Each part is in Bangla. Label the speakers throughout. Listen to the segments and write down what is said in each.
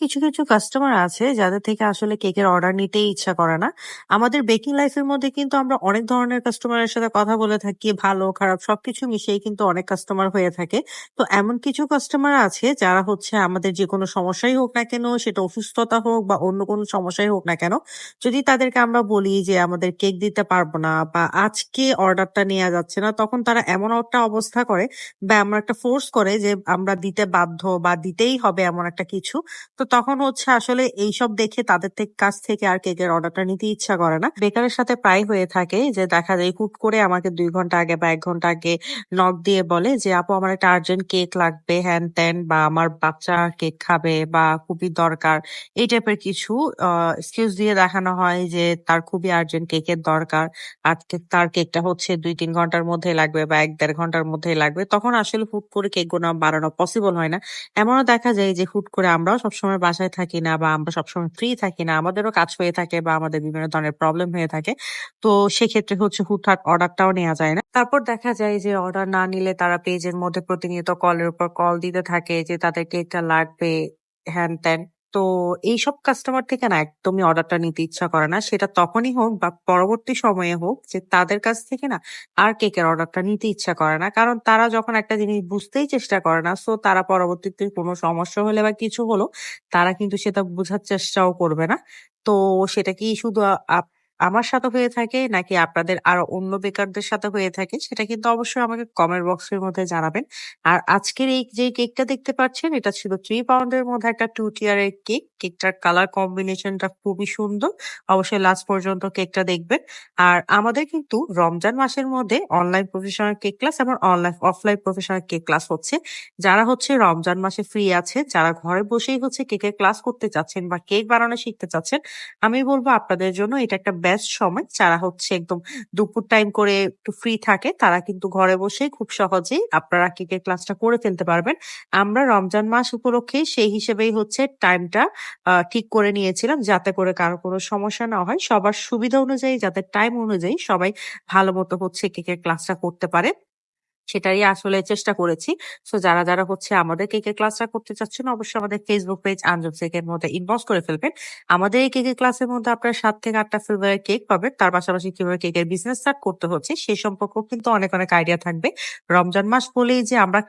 Speaker 1: কিছু, কিছু কাস্টমার আছে যাদের থেকে আসলে কেকের অর্ডার নিতেই ইচ্ছা করে না। আমাদের বেকিং লাইফ এর মধ্যে কিন্তু আমরা অনেক ধরনের কাস্টমারের সাথে কথা বলে থাকি। ভালো, খারাপ সবকিছু মিশিয়েই কিন্তু অনেক কাস্টমার হয়ে থাকে। তো এমন কিছু কাস্টমার আছে যারা হচ্ছে আমাদের যেকোনো সমস্যাই হোক না কেন, সেটা অসুস্থতা হোক বা অন্য কোনো সমস্যাই হোক না কেন, যদি তাদেরকে আমরা বলি যে আমাদের কেক দিতে পারব না বা আজকে অর্ডারটা নেয়া যাচ্ছে না, তখন তারা এমন একটা অবস্থা করে বা এমন একটা ফোর্স করে যে আমরা দিতে বাধ্য বা দিতেই হবে এমন একটা কিছু। তো তখন হচ্ছে আসলে এইসব দেখে তাদের থেকে কাছ থেকে আর কেকের অর্ডারটা নিতে ইচ্ছা করে না। বেকারের সাথে প্রায় হয়ে থাকে যে দেখা যায় হুট করে আমাকে দুই ঘণ্টা আগে বা এক ঘণ্টা আগে নক দিয়ে বলে যে, "আপু আমার একটা আর্জেন্ট কেক লাগবে" হ্যান-ত্যান বা আমার বাচ্চা কেক খাবে বা খুবই দরকার। এই টাইপের কিছু এক্সকিউজ দিয়ে দেখানো হয় যে তার খুবই আর্জেন্ট কেকের দরকার। আর তার কেকটা হচ্ছে ২-৩ ঘণ্টার মধ্যেই লাগবে বা এক দেড় ঘণ্টার মধ্যেই লাগবে। তখন আসলে হুট করে কেকগুলো বানানো পসিবল হয় না। এমনও দেখা যায় যে হুট করে আমরাও সবসময় বাসায় থাকি না বা আমরা সবসময় ফ্রি থাকি না। আমাদেরও কাজ হয়ে থাকে বা আমাদের বিভিন্ন ধরনের প্রবলেম হয়ে থাকে। তো সেক্ষেত্রে হচ্ছে হুটহাট অর্ডারটাও নেওয়া যায় না। তারপর দেখা যায় যে অর্ডার না নিলে তারা পেজের মধ্যে প্রতিনিয়ত কলের উপর কল দিতে থাকে যে তাদেরকে এটা লাগবে হ্যান-ত্যান। তো এইসব কাস্টমার থেকে না একদমই অর্ডারটা নিতে ইচ্ছা করে না। সেটা তখনই হোক বা পরবর্তী সময়ে হোক যে তাদের কাছ থেকে না আর কেকের অর্ডারটা নিতে ইচ্ছা করে না। কারণ তারা যখন একটা জিনিস বুঝতেই চেষ্টা করে না, সো তারা পরবর্তীতে কোনো সমস্যা হলে বা কিছু হলো, তারা কিন্তু সেটা বোঝার চেষ্টাও করবে না। তো সেটা কি শুধু আপ আমার সাথে হয়ে থাকে নাকি আপনাদের আরও অন্য বেকারদের সাথে হয়ে থাকে সেটা কিন্তু অবশ্যই আমাকে কমেন্ট বক্সের মধ্যে জানাবেন। আর আজকের এই যে কেকটা দেখতে পাচ্ছেন এটা ছিল থ্রি পাউন্ড এর মধ্যে একটা 2 টিয়ার এর কেক। কেকটার কালার কম্বিনেশনটা খুবই সুন্দর। অবশ্যই লাস্ট পর্যন্ত কেকটা দেখবেন। আর আমাদের কিন্তু রমজান মাসের মধ্যে অনলাইন প্রফেশনাল কেক ক্লাস এবং online offline professional cake class হচ্ছে। যারা হচ্ছে রমজান মাসে ফ্রি আছে, যারা ঘরে বসেই হচ্ছে কেকের ক্লাস করতে চাচ্ছেন বা কেক বানানো শিখতে চাচ্ছেন, আমি বলব আপনাদের জন্য এটা একটা বেস্ট সময়। যারা হচ্ছে একদম দুপুর টাইম করে একটু ফ্রি থাকে, তারা কিন্তু ঘরে বসে খুব সহজেই আপনারা কেকের ক্লাসটা করে ফেলতে পারবেন। আমরা রমজান মাস উপলক্ষে সেই হিসেবেই হচ্ছে টাইমটা ঠিক করে নিয়েছিলাম যাতে করে কারও কোনো সমস্যা না হয়। সবার সুবিধা অনুযায়ী যাতে টাইম অনুযায়ী সবাই ভালো মতো হচ্ছে কেকের ক্লাসটা করতে পারে। সেটারই আসলে চেষ্টা করেছি। সো যারা, যারা হচ্ছে আমাদের কেকের ক্লাসটা করতে চাচ্ছেন অবশ্যই আমাদের ফেসবুক পেজ আঞ্জুম কেকের মধ্যে ইনবক্স করে ফেলবেন। আমাদের এই কেকের ক্লাসের মধ্যে আপনারা সাত থেকে ৮ টা ফ্লেভারের কেক পাবেন। তার পাশাপাশি কীভাবে কেকের বিজনেস স্টার্ট করতে হচ্ছে সে সম্পর্কেও কিন্তু অনেক, অনেক আইডিয়া থাকবে। রমজান মাস বলেই যে আমরা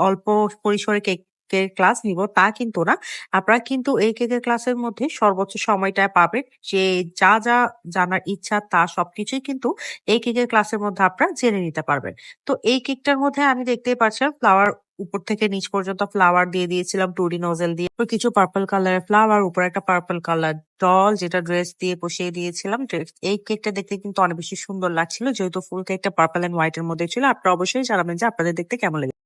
Speaker 1: অল্প পরিসরে কেক কেকের ক্লাস নিব তা কিন্তু না। আপনারা কিন্তু এই কেকের ক্লাসের মধ্যে সর্বোচ্চ সময়টা পাবেন। যে যা, যা জানার ইচ্ছা তা সবকিছুই কিন্তু এই কেকের ক্লাসের মধ্যে আপনারা জেনে নিতে পারবেন। তো এই কেকটার মধ্যে আমি দেখতেই পাচ্ছিলাম ফ্লাওয়ার উপর থেকে নিচ পর্যন্ত ফ্লাওয়ার দিয়ে দিয়েছিলাম টুরি নজেল দিয়ে। কিছু পার্পল কালারের ফ্লাওয়ার, উপরে একটা পার্পল কালার ডল যেটা ড্রেস দিয়ে বসিয়ে দিয়েছিলাম। এই কেকটা দেখতে কিন্তু অনেক বেশি সুন্দর লাগছিল। যেহেতু ফুল কেকটা পার্পল এন্ড হোয়াইট এর মধ্যে ছিল। আপনারা অবশ্যই জানাবেন যে আপনাদের দেখতে কেমন লেগেছে।